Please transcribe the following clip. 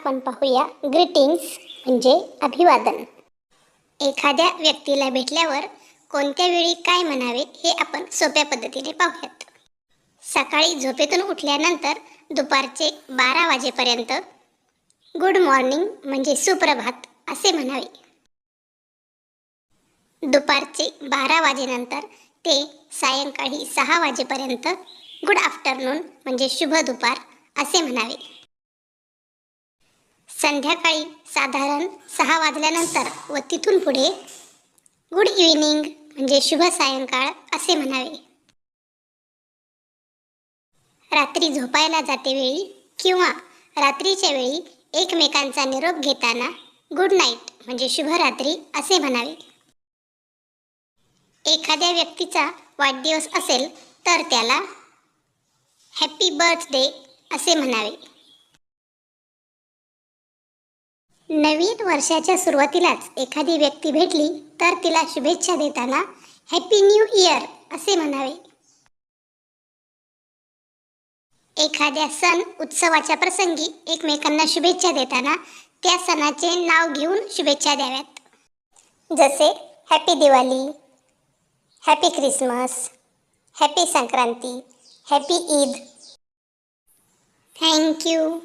आपण पाहूया. ग्रीटिंग्स म्हणजे अभिवादन. एखाद्या व्यक्तीला भेटल्यावर कोणत्या वेळी काय म्हणावे हे आपण सोप्या पद्धतीने पाहूयात. सकाळी झोपेतून उठल्यानंतर दुपारचे बारा वाजेपर्यंत गुड मॉर्निंग म्हणजे सुप्रभात असे म्हणावे. दुपारचे बारा वाजेनंतर ते सायंकाळी सहा वाजेपर्यंत गुड आफ्टरनून म्हणजे शुभ दुपार असे म्हणावे. संध्याकाळी साधारण सहा वाजल्यानंतर व तिथून पुढे गुड इव्हिनिंग म्हणजे शुभ सायंकाळ असे म्हणावे. रात्री झोपायला जाते वेळी किंवा रात्रीच्या वेळी एकमेकांचा निरोप घेताना गुड नाईट म्हणजे शुभरात्री असे म्हणावे. एखाद्या व्यक्तीचा वाढदिवस असेल तर त्याला हॅपी बर्थडे असे म्हणावे. नवीन वर्षाच्या सुरुवातीलाच एखादी व्यक्ती भेटली तर तिला शुभेच्छा देताना हॅपी न्यू इयर असे म्हणावे. एखाद्या सण उत्सवाच्या प्रसंगी एकमेकांना शुभेच्छा देताना त्या सणाचे नाव घेऊन शुभेच्छा द्याव्यात. जसे happy Diwali happy Christmas happy Sankranti happy Eid thank you